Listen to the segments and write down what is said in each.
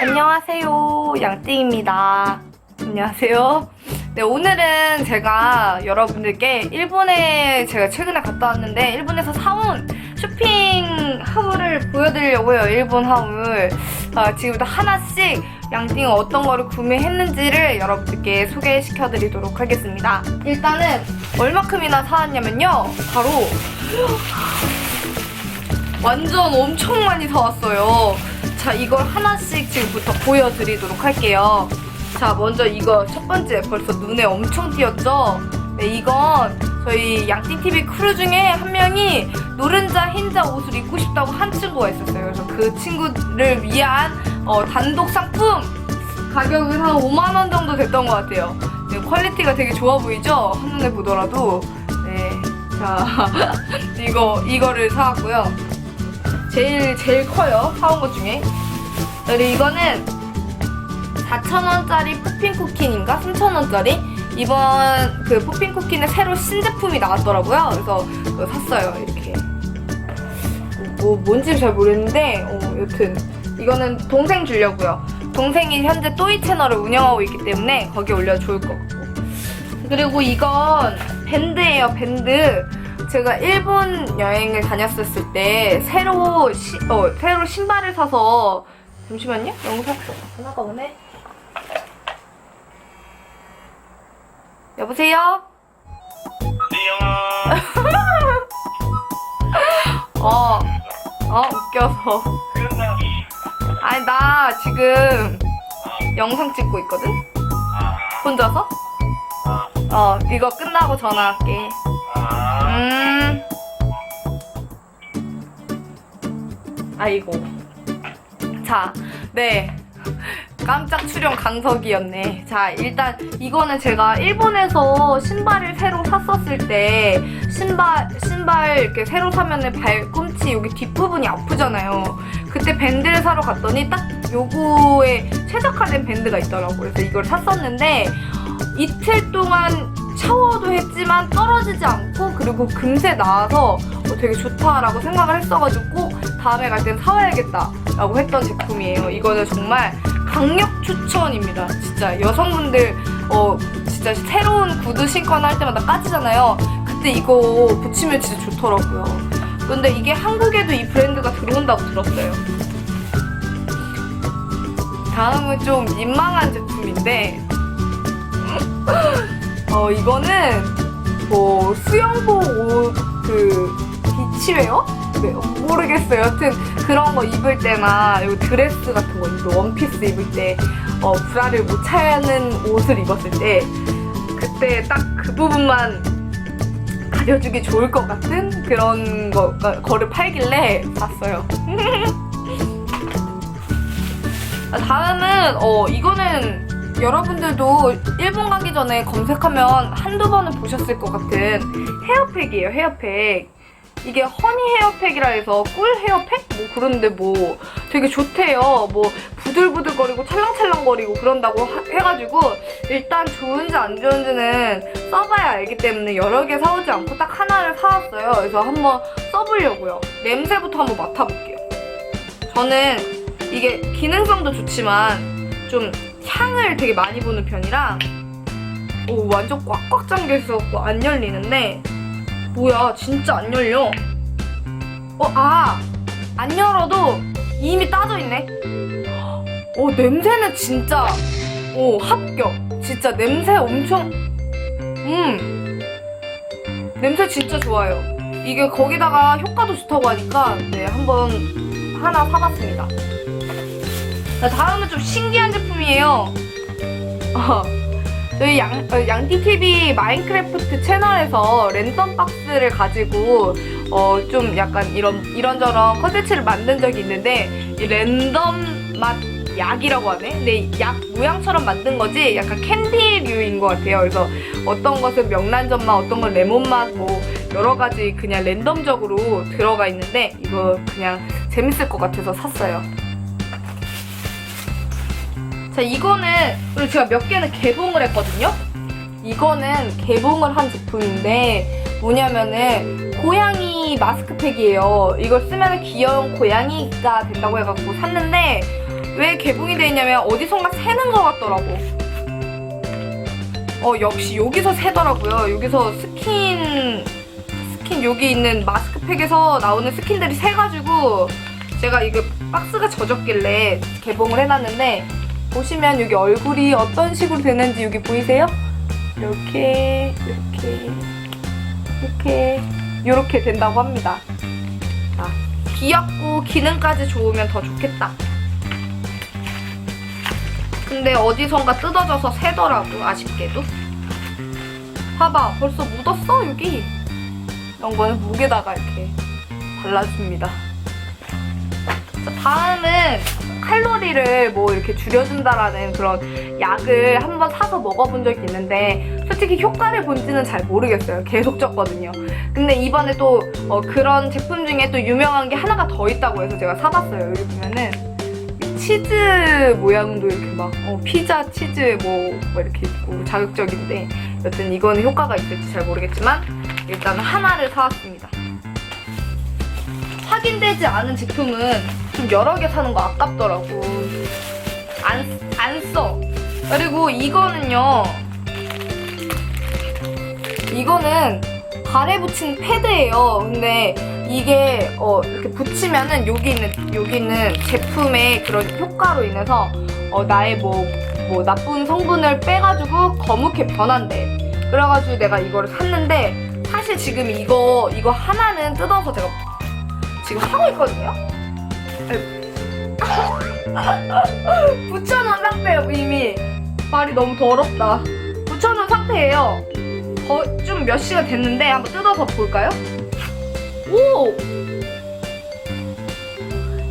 안녕하세요. 양띵입니다. 안녕하세요. 네, 오늘은 제가 여러분들께 일본에 제가 최근에 갔다 왔는데 일본에서 사온 쇼핑 하울을 보여드리려고요. 일본 하울. 아, 지금부터 하나씩 양띵은 어떤 거를 구매했는지를 여러분들께 소개시켜 드리도록 하겠습니다. 일단은 얼마큼이나 사왔냐면요. 바로 완전 엄청 많이 사왔어요. 자, 이걸 하나씩 지금부터 보여드리도록 할게요. 자, 먼저 이거 첫 번째 벌써 눈에 엄청 띄었죠? 네, 이건 저희 양띵TV 크루 중에 한 명이 노른자 흰자 옷을 입고 싶다고 한 친구가 있었어요. 그래서 그 친구를 위한 어, 단독 상품 가격은 한 5만원 정도 됐던 것 같아요. 네, 퀄리티가 되게 좋아 보이죠? 한눈에 보더라도. 네. 자, 이거, 이거를 사왔고요. 제일 제일 커요 사온 것 중에. 그리고 이거는 4,000원짜리 푸핀 쿠키인가? 3,000원짜리? 이번 그 푸핀 쿠키는 새로 신제품이 나왔더라고요. 그래서 샀어요 이렇게. 뭐 뭔지 잘 모르겠는데 어, 여튼. 이거는 동생 주려고요. 동생이 현재 또이 채널을 운영하고 있기 때문에 거기에 올려 좋을 것 같고. 그리고 이건 밴드예요 밴드 제가 일본 여행을 다녔었을 때 새로 시, 어, 새로 신발을 사서 잠시만요. 영상. 전화가 오네. 여보세요? 어, 어 웃겨서. 끝났어 아니 나 지금 영상 찍고 있거든? 혼자서? 어 이거 끝나고 전화할게. 아, 음. 아이고. 자, 네. 깜짝 출연 강석이었네. 자, 일단 이거는 제가 일본에서 신발을 새로 샀었을 때 신발 신발 이렇게 새로 사면은 발꿈치 여기 뒷부분이 아프잖아요. 그때 밴드를 사러 갔더니 딱 요거에 최적화된 밴드가 있더라고요. 그래서 이걸 샀었는데 이틀 동안 샤워도 했지만 떨어지지 않고 그리고 금세 나와서 어, 되게 좋다라고 생각을 했어가지고 꼭 다음에 갈 땐 사와야겠다 라고 했던 제품이에요. 이거는 정말 강력 추천입니다. 진짜 여성분들 어 진짜 새로운 구두 신거나 할 때마다 까지잖아요. 그때 이거 붙이면 진짜 좋더라고요. 근데 이게 한국에도 이 브랜드가 들어온다고 들었어요. 다음은 좀 민망한 제품인데 어 이거는 뭐 수영복 옷그 비치웨어? 네, 모르겠어요. 여튼 그런 거 입을 때나 요 드레스 같은 거 입을 원피스 입을 때 어, 브라를 못 차는 옷을 입었을 때 그때 딱 그 부분만 가려주기 좋을 것 같은 그런 거, 거를 팔길래 샀어요. 다음은 어 이거는 여러분들도 일본 가기 전에 검색하면 한두 번은 보셨을 것 같은 헤어팩이에요 헤어팩. 이게 허니 헤어팩이라 해서 꿀 헤어팩? 뭐 그런데 뭐 되게 좋대요. 뭐 부들부들거리고 찰랑찰랑거리고 그런다고 하- 해가지고 일단 좋은지 안 좋은지는 써봐야 알기 때문에 여러 개 사오지 않고 딱 하나를 사왔어요. 그래서 한번 써보려고요. 냄새부터 한번 맡아볼게요. 저는 이게 기능성도 좋지만 좀 향을 되게 많이 보는 편이라 오 완전 꽉꽉 잠겨 있어갖고 안 열리는데 뭐야 진짜 안 열려. 어 아 안 열어도 이미 따져 있네. 어 냄새는 진짜 오 합격. 진짜 냄새 엄청 음. 냄새 진짜 좋아요. 이게 거기다가 효과도 좋다고 하니까 네 한번 하나 사봤습니다. 자, 다음은 좀 신기한 제품이에요. 어, 저희 양, 어, 양띠TV 마인크래프트 채널에서 랜덤 박스를 가지고 어, 좀 약간 이런, 이런저런 컨텐츠를 만든 적이 있는데 이 랜덤 맛 약이라고 하네? 근데 약 모양처럼 만든 거지 약간 캔디류인 것 같아요. 그래서 어떤 것은 명란젓 맛, 어떤 건 레몬 맛, 뭐 여러 가지 그냥 랜덤적으로 들어가 있는데 이거 그냥 재밌을 것 같아서 샀어요. 자 이거는 그리고 제가 몇 개는 개봉을 했거든요. 이거는 개봉을 한 제품인데 뭐냐면은 고양이 마스크팩이에요. 이걸 쓰면 귀여운 고양이가 된다고 해갖고 샀는데 왜 개봉이 돼 있냐면 어디선가 새는 것 같더라고. 어 역시 여기서 새더라고요. 여기서 스킨 스킨 여기 있는 마스크팩에서 나오는 스킨들이 새가지고 제가 이거 박스가 젖었길래 개봉을 해놨는데 보시면 여기 얼굴이 어떤 식으로 되는지 여기 보이세요? 이렇게 이렇게 이렇게 이렇게 된다고 합니다. 자, 귀엽고 기능까지 좋으면 더 좋겠다. 근데 어디선가 뜯어져서 새더라고 아쉽게도. 봐봐 벌써 묻었어 여기. 이런 거는 목에다가 이렇게 발라줍니다. 자, 다음은 칼로리를 뭐 이렇게 줄여준다라는 그런 약을 한번 사서 먹어본 적이 있는데 솔직히 효과를 본지는 잘 모르겠어요. 계속 쪘거든요. 근데 이번에 또 어, 그런 제품 중에 또 유명한 게 하나가 더 있다고 해서 제가 사봤어요. 여기 보면은 이 치즈 모양도 이렇게 막 어, 피자 치즈 뭐, 뭐 이렇게 있고 자극적인데 여튼 이거는 효과가 있을지 잘 모르겠지만 일단 하나를 사왔습니다. 확인되지 않은 제품은 좀 여러 개 사는 거 아깝더라고. 안, 안 써. 그리고 이거는요. 이거는 발에 붙인 패드예요. 근데 이게 어, 이렇게 붙이면은 여기 있는 여기 있는 제품의 그런 효과로 인해서 어, 나의 뭐, 뭐 나쁜 성분을 빼가지고 거뭇게 변한대. 그래가지고 내가 이거를 샀는데 사실 지금 이거 이거 하나는 뜯어서 제가 지금 하고 있거든요. 붙여놓은 상태예요 이미. 발이 너무 더럽다. 붙여놓은 상태예요. 좀몇 시간 됐는데 한번 뜯어서 볼까요? 오!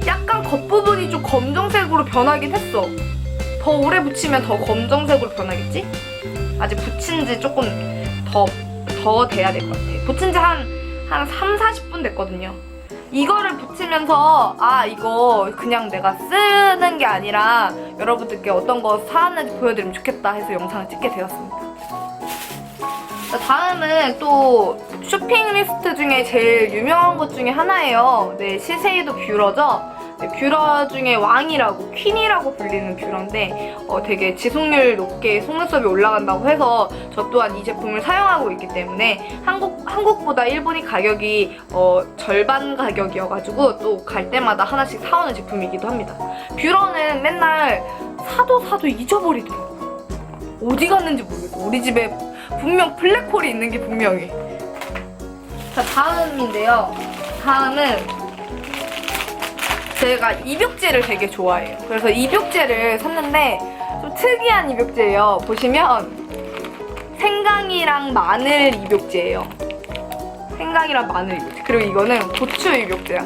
약간 겉부분이 좀 검정색으로 변하긴 했어. 더 오래 붙이면 더 검정색으로 변하겠지? 아직 붙인 지 조금 더, 더 돼야 될 것 같아. 붙인 지 한, 한 3, 40분 됐거든요. 이거를 붙이면서, 아, 이거 그냥 내가 쓰는 게 아니라 여러분들께 어떤 거 사왔는지 보여드리면 좋겠다 해서 영상을 찍게 되었습니다. 자, 다음은 또 쇼핑 리스트 중에 제일 유명한 것 중에 하나예요. 네, 시세이도 뷰러죠. 네, 뷰러 중에 왕이라고 퀸이라고 불리는 뷰러인데 어, 되게 지속률 높게 속눈썹이 올라간다고 해서 저 또한 이 제품을 사용하고 있기 때문에 한국 한국보다 일본이 가격이 어, 절반 가격이어가지고 또 갈 때마다 하나씩 사오는 제품이기도 합니다. 뷰러는 맨날 사도 사도 잊어버리더라고. 어디 갔는지 모르겠어. 우리 집에 분명 블랙홀이 있는 게 분명해. 자, 다음인데요. 다음은 제가 입욕제를 되게 좋아해요. 그래서 입욕제를 샀는데 좀 특이한 입욕제예요. 보시면 생강이랑 마늘 입욕제예요. 생강이랑 마늘 입욕제. 그리고 이거는 고추 입욕제야.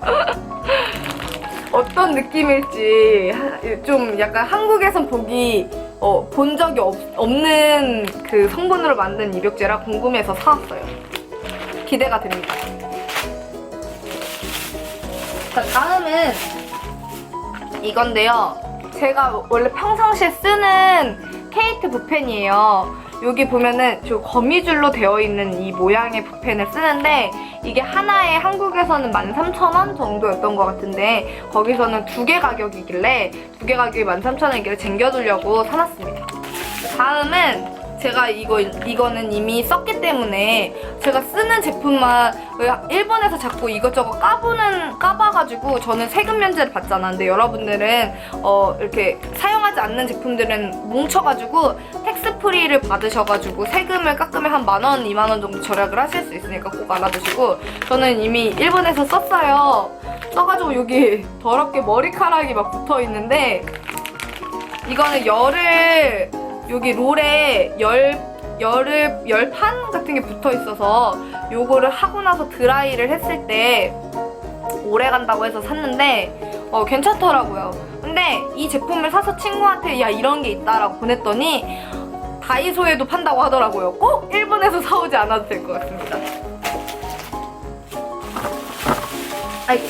어떤 느낌일지 하- 좀 약간 한국에선 보기 어, 본 적이 없, 없는 그 성분으로 만든 입욕제라 궁금해서 사왔어요. 기대가 됩니다. 자, 다음은 이건데요. 제가 원래 평상시에 쓰는 케이트 붓펜이에요. 여기 보면은 저 거미줄로 되어 있는 이 모양의 붓펜을 쓰는데 이게 하나에 한국에서는 13,000원 정도였던 것 같은데 거기서는 두 개 가격이길래 두 개 가격이 13,000원이길래 쟁겨두려고 사놨습니다. 다음은 제가 이거 이거는 이미 썼기 때문에 제가 쓰는 제품만 왜 일본에서 자꾸 이것저것 까보는 까봐가지고 저는 세금 면제를 받잖아. 근데 여러분들은 어 이렇게 사용하지 않는 제품들은 뭉쳐가지고 텍스 프리를 받으셔가지고 세금을 깎으면 한 만 원, 이만 원 정도 절약을 하실 수 있으니까 꼭 알아두시고 저는 이미 일본에서 썼어요. 써가지고 여기 더럽게 머리카락이 막 붙어 있는데 이거는 열을 여기 롤에 열 열을 열판 같은 게 붙어 있어서 요거를 하고 나서 드라이를 했을 때 오래 간다고 해서 샀는데 어, 괜찮더라고요. 근데 이 제품을 사서 친구한테 야 이런 게 있다라고 보냈더니 다이소에도 판다고 하더라고요. 꼭 일본에서 사오지 않아도 될 것 같습니다. 아이고.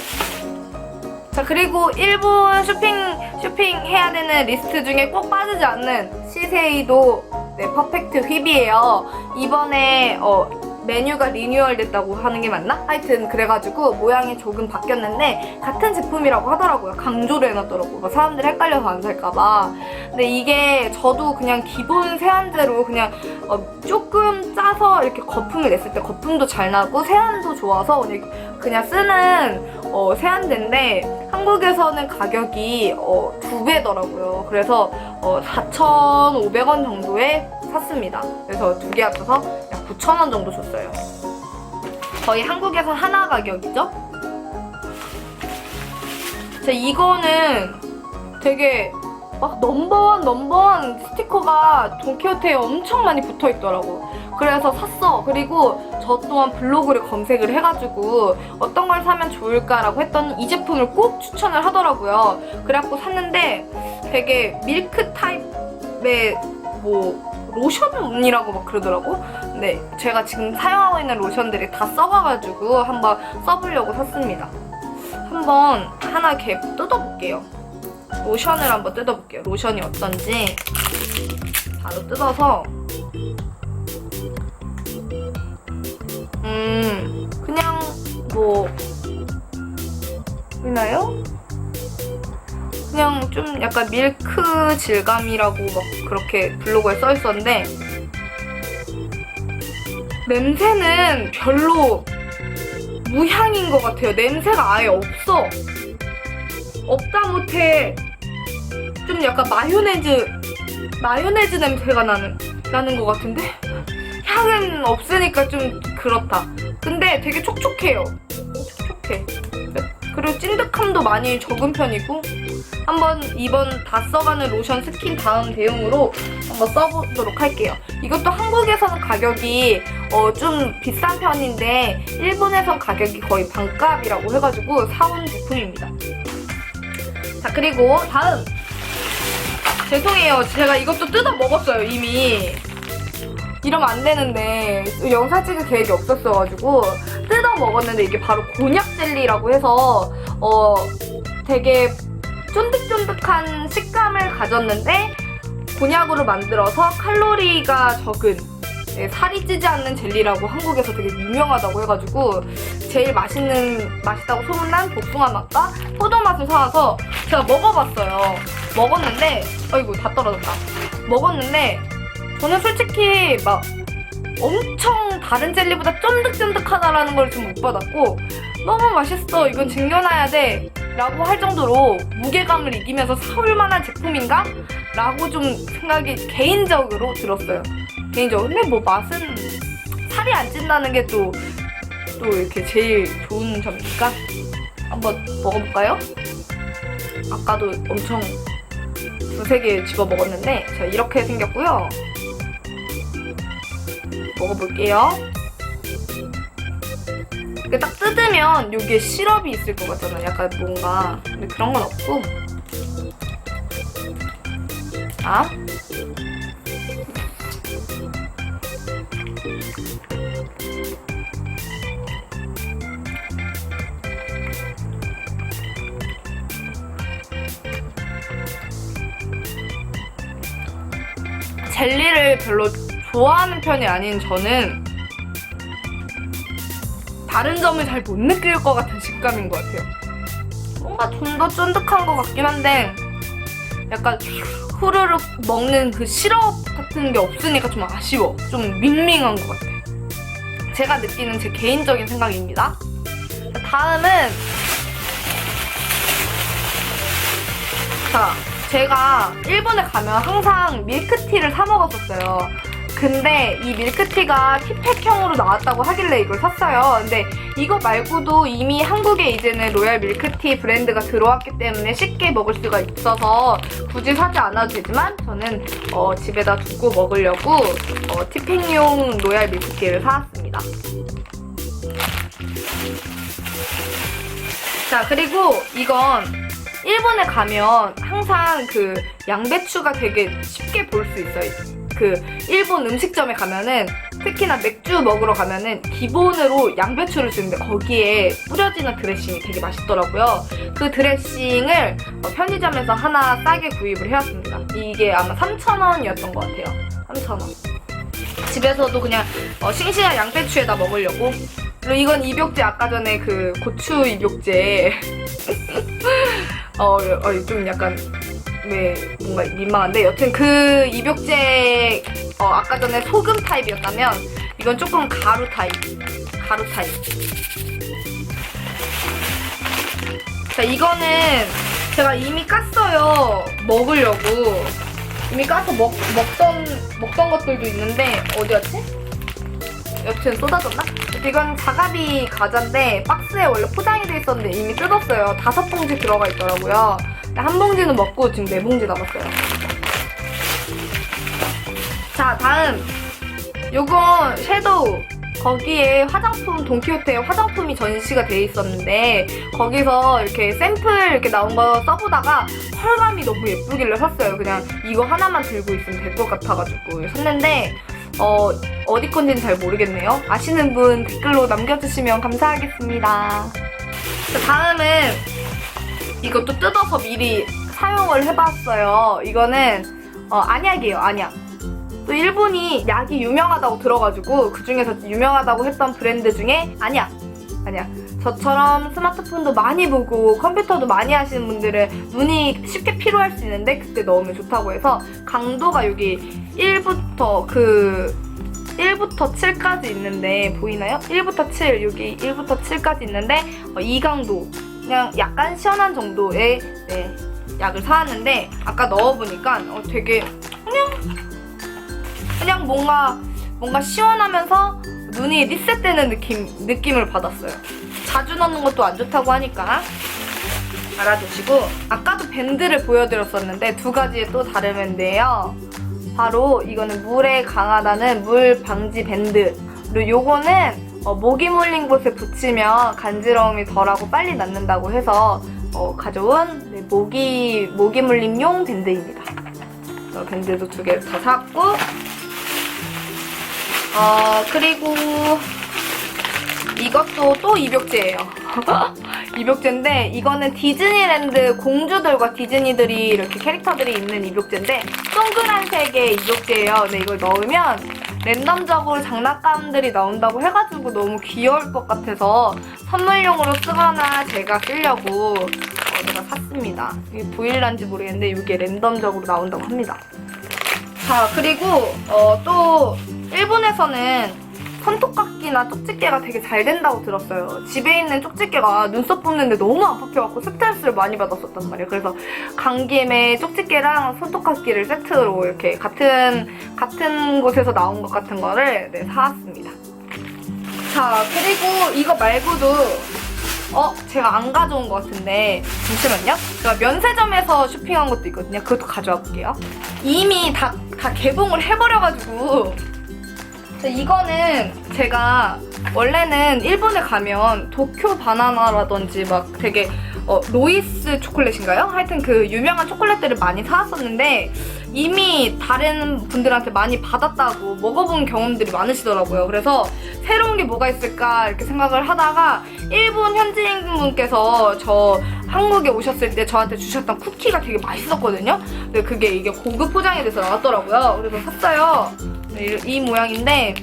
자 그리고 일본 쇼핑 쇼핑 해야 되는 리스트 중에 꼭 빠지지 않는 시세이도 네, 퍼펙트 휩이에요. 이번에 어, 메뉴가 리뉴얼 됐다고 하는 게 맞나? 하여튼 그래가지고 모양이 조금 바뀌었는데 같은 제품이라고 하더라고요. 강조를 해놨더라고요. 뭐 사람들이 헷갈려서 안 살까봐. 근데 이게 저도 그냥 기본 세안제로 그냥 어, 조금 짜서 이렇게 거품을 냈을 때 거품도 잘 나고 세안도 좋아서 그냥 쓰는 어, 세안제인데 한국에서는 가격이 어, 두 배더라고요. 그래서 어, 4,500원 정도에 샀습니다. 그래서 두 개 합쳐서 약 9,000원 정도 줬어요. 거의 한국에서 하나 가격이죠? 제 이거는 되게 막 넘버원 넘버원 스티커가 돈키호테에 엄청 많이 붙어 있더라고. 그래서 샀어. 그리고 저 또한 블로그를 검색을 해가지고 어떤 걸 사면 좋을까라고 했더니 이 제품을 꼭 추천을 하더라고요. 그래갖고 샀는데 되게 밀크 타입의 뭐 로션이라고 막 그러더라고. 네, 제가 지금 사용하고 있는 로션들이 다 써봐가지고 한번 써보려고 샀습니다. 한번 하나 이렇게 뜯어볼게요. 로션을 한번 뜯어볼게요. 로션이 어떤지 바로 뜯어서 음 그냥 뭐 보이나요? 그냥 좀 약간 밀크 질감이라고 막 그렇게 블로그에 써 있었는데 냄새는 별로 무향인 것 같아요. 냄새가 아예 없어. 없다 못해 좀 약간 마요네즈 마요네즈 냄새가 나는 나는 것 같은데 향은 없으니까 좀 그렇다. 근데 되게 촉촉해요. 촉촉해. 그리고 찐득함도 많이 적은 편이고 한번 이번 다 써가는 로션 스킨 다음 대용으로 한번 써보도록 할게요. 이것도 한국에서는 가격이 어, 좀 비싼 편인데 일본에선 가격이 거의 반값이라고 해가지고 사온 제품입니다. 자 그리고 다음 죄송해요 제가 이것도 뜯어 먹었어요 이미 이러면 안 되는데 영상 찍을 계획이 없었어가지고 뜯어 먹었는데 이게 바로 곤약 젤리라고 해서 어 되게 쫀득쫀득한 식감을 가졌는데 곤약으로 만들어서 칼로리가 적은 네, 살이 찌지 않는 젤리라고 한국에서 되게 유명하다고 해가지고 제일 맛있는 맛있다고 소문난 복숭아 맛과 포도 맛을 사와서 제가 먹어봤어요. 먹었는데 아이고 다 떨어졌다. 먹었는데 저는 솔직히 막 엄청 다른 젤리보다 쫀득쫀득하다라는 걸 좀 못 받았고 너무 맛있어 이건 쟁여놔야 돼 라고 할 정도로 무게감을 이기면서 사올 만한 제품인가? 라고 좀 생각이 개인적으로 들었어요. 개인적으로. 근데 뭐 맛은 살이 안 찐다는 게 또 또 이렇게 제일 좋은 점이니까? 한번 먹어볼까요? 아까도 엄청 두세 개 집어 먹었는데 자 이렇게 생겼고요. 먹어볼게요 이렇게 딱 뜯으면 여기에 시럽이 있을 것 같잖아요. 약간 뭔가. 근데 그런 건 없고. 자 젤리를 별로 좋아하는 편이 아닌 저는 다른 점을 잘 못 느낄 것 같은 식감인 것 같아요. 뭔가 좀 더 쫀득한 것 같긴 한데 약간 후루룩 먹는 그 시럽 같은 게 없으니까 좀 아쉬워. 좀 밍밍한 것 같아. 제가 느끼는 제 개인적인 생각입니다. 자, 다음은 자, 제가 일본에 가면 항상 밀크티를 사 먹었었어요. 근데 이 밀크티가 티팩형으로 나왔다고 하길래 이걸 샀어요. 근데 이거 말고도 이미 한국에 이제는 로얄 밀크티 브랜드가 들어왔기 때문에 쉽게 먹을 수가 있어서 굳이 사지 않아도 되지만 저는 어, 집에다 두고 먹으려고 어, 티팩용 로얄 밀크티를 사왔습니다. 자, 그리고 이건 일본에 가면 항상 그 양배추가 되게 쉽게 볼 수 있어요. 그 일본 음식점에 가면은 특히나 맥주 먹으러 가면은 기본으로 양배추를 주는데 거기에 뿌려지는 드레싱이 되게 맛있더라고요. 그 드레싱을 어, 편의점에서 하나 싸게 구입을 해왔습니다. 이게 아마 3,000원이었던 것 같아요. 3,000원. 집에서도 그냥 어, 싱싱한 양배추에다 먹으려고. 그리고 이건 입욕제 아까 전에 그 고추 입욕제. 어, 어, 좀 약간 왜 뭔가 민망한데 여튼 그 입욕제 어, 아까 전에 소금 타입이었다면 이건 조금 가루 타입. 가루 타입. 자, 이거는 제가 이미 깠어요. 먹으려고. 이미 까서 먹, 먹던, 먹던 것들도 있는데, 어디였지? 여튼 쏟아졌나? 이건 자가비 과자인데, 박스에 원래 포장이 돼 있었는데 이미 뜯었어요. 다섯 봉지 들어가 있더라고요. 한 봉지는 먹고 지금 네 봉지 남았어요. 자, 다음. 요건 섀도우. 거기에 화장품, 돈키호테에 화장품이 전시가 돼 있었는데, 거기서 이렇게 샘플 이렇게 나온 거 써보다가 컬감이 너무 예쁘길래 샀어요. 그냥 이거 하나만 들고 있으면 될 것 같아가지고 샀는데, 어, 어디 건지는 잘 모르겠네요. 아시는 분 댓글로 남겨주시면 감사하겠습니다. 자, 다음은 이것도 뜯어서 미리 사용을 해봤어요. 이거는 어, 안약이에요, 안약. 또 일본이 약이 유명하다고 들어가지고 그 중에서 유명하다고 했던 브랜드 중에 안약. 안약. 저처럼 스마트폰도 많이 보고 컴퓨터도 많이 하시는 분들은 눈이 쉽게 피로할 수 있는데 그때 넣으면 좋다고 해서 강도가 여기 1부터 그 1부터 7까지 있는데 보이나요? 1부터 7 여기 1부터 7까지 있는데 어, 이 강도 그냥 약간 시원한 정도의 네, 약을 사왔는데 아까 넣어보니까 어, 되게 그냥 그냥 뭔가 뭔가 시원하면서 눈이 리셋되는 느낌 느낌을 받았어요. 자주 넣는 것도 안 좋다고 하니까 알아두시고 아까도 밴드를 보여드렸었는데 두 가지의 또 다른 밴드예요. 바로 이거는 물에 강하다는 물 방지 밴드 그리고 요거는 어, 모기 물린 곳에 붙이면 간지러움이 덜하고 빨리 낫는다고 해서 어, 가져온 네, 모기 모기 물림용 밴드입니다. 어, 밴드도 두 개 더 샀고 어 그리고 이것도 또 입욕제예요. 입욕제인데 이거는 디즈니랜드 공주들과 디즈니들이 이렇게 캐릭터들이 있는 입욕제인데 동그란 색의 입욕제예요. 근데 이걸 넣으면 랜덤적으로 장난감들이 나온다고 해가지고 너무 귀여울 것 같아서 선물용으로 쓰거나 제가 쓰려고 어, 제가 샀습니다. 이게 보일란지 모르겠는데 이게 랜덤적으로 나온다고 합니다. 자 그리고 어, 또 일본에서는 손톱깎이나 쪽집게가 되게 잘 된다고 들었어요. 집에 있는 쪽집게가 눈썹 뽑는데 너무 아파해갖고 스트레스를 많이 받았었단 말이에요. 그래서 감기엠에 쪽집게랑 손톱깎이를 세트로 이렇게 같은 같은 곳에서 나온 것 같은 거를 네, 사왔습니다. 자 그리고 이거 말고도 어 제가 안 가져온 것 같은데 잠시만요. 제가 면세점에서 쇼핑한 것도 있거든요. 그것도 가져와 볼게요. 이미 다 다 개봉을 해버려가지고 자, 이거는 제가 원래는 일본에 가면 도쿄 바나나라든지 막 되게 어, 로이스 초콜릿인가요? 하여튼 그 유명한 초콜릿들을 많이 사왔었는데 이미 다른 분들한테 많이 받았다고 먹어본 경험들이 많으시더라고요. 그래서 새로운 게 뭐가 있을까 이렇게 생각을 하다가 일본 현지인분께서 저 한국에 오셨을 때 저한테 주셨던 쿠키가 되게 맛있었거든요. 근데 그게 이게 고급 포장이 돼서 나왔더라고요. 그래서 샀어요. 네, 이, 이 모양인데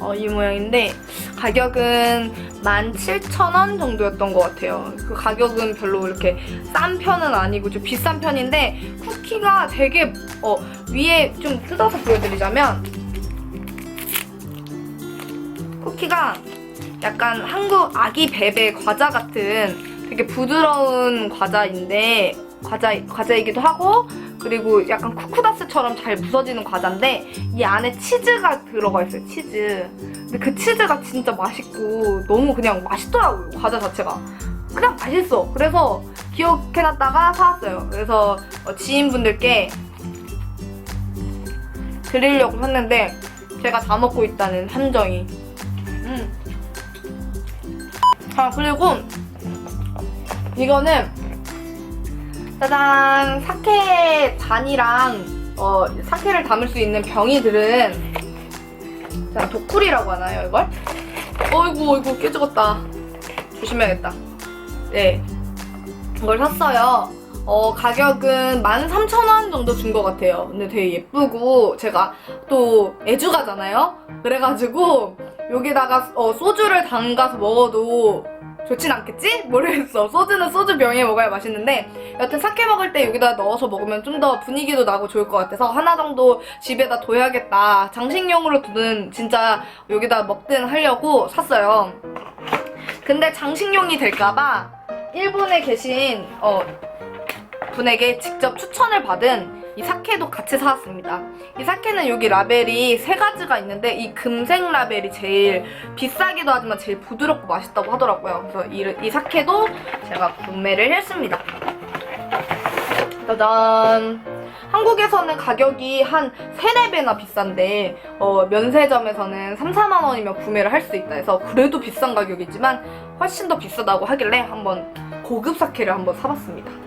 어, 이 모양인데 가격은 17,000원 정도였던 것 같아요. 그 가격은 별로 이렇게 싼 편은 아니고 좀 비싼 편인데 쿠키가 되게 어, 위에 좀 뜯어서 보여드리자면 쿠키가 약간 한국 아기 베베 과자 같은 되게 부드러운 과자인데 과자 과자이기도 하고 그리고 약간 쿠쿠다스처럼 잘 부서지는 과자인데 이 안에 치즈가 들어가 있어요 치즈. 근데 그 치즈가 진짜 맛있고 너무 그냥 맛있더라고요 과자 자체가. 그냥 맛있어. 그래서 기억해놨다가 사왔어요. 그래서 어, 지인분들께 드리려고 샀는데 제가 다 먹고 있다는 함정이. 음. 아 그리고 이거는 짜잔 사케 잔이랑 어, 사케를 담을 수 있는 병이 들은 자 도쿠리라고 하나요 이걸? 어이구 어이구 깨죽었다 조심해야겠다 네 이걸 샀어요 어, 가격은 13,000원 정도 준 것 같아요. 근데 되게 예쁘고, 제가 또 애주가잖아요? 그래가지고, 여기다가 어, 소주를 담가서 먹어도 좋진 않겠지? 모르겠어. 소주는 소주 병에 먹어야 맛있는데, 여튼 사케 먹을 때 여기다 넣어서 먹으면 좀 더 분위기도 나고 좋을 것 같아서 하나 정도 집에다 둬야겠다. 장식용으로 두든 진짜 여기다 먹든 하려고 샀어요. 근데 장식용이 될까봐 일본에 계신 어, 분에게 직접 추천을 받은 이 사케도 같이 사왔습니다. 이 사케는 여기 라벨이 세 가지가 있는데 이 금색 라벨이 제일 비싸기도 하지만 제일 부드럽고 맛있다고 하더라고요. 그래서 이, 이 사케도 제가 구매를 했습니다. 짜잔. 한국에서는 가격이 한 3, 4배나 비싼데 어, 면세점에서는 3, 4만 원이면 구매를 할 수 있다 해서 그래도 비싼 가격이지만 훨씬 더 비싸다고 하길래 한번 고급 사케를 한번 사봤습니다.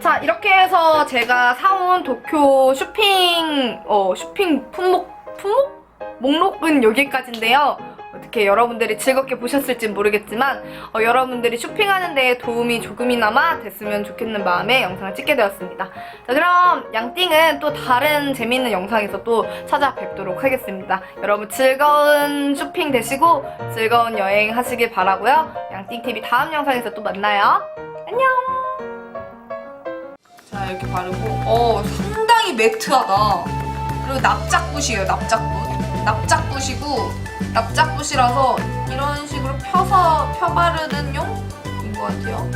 자 이렇게 해서 제가 사온 도쿄 쇼핑 어 쇼핑 품목 품목 목록은 여기까지인데요. 어떻게 여러분들이 즐겁게 보셨을진 모르겠지만 어, 여러분들이 쇼핑하는 데 도움이 조금이나마 됐으면 좋겠는 마음에 영상을 찍게 되었습니다. 자 그럼 양띵은 또 다른 재미있는 영상에서 또 찾아뵙도록 하겠습니다. 여러분 즐거운 쇼핑 되시고 즐거운 여행 하시길 바라고요. 양띵TV 다음 영상에서 또 만나요. 안녕. 자 이렇게 바르고 어 상당히 매트하다. 그리고 납작붓이에요 납작붓. 납작붓이고 납작붓이라서 이런 식으로 펴서 펴 바르는 용인 것 같아요.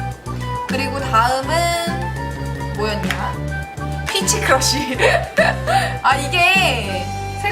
그리고 다음은 뭐였냐? 피치 크러쉬. 아 이게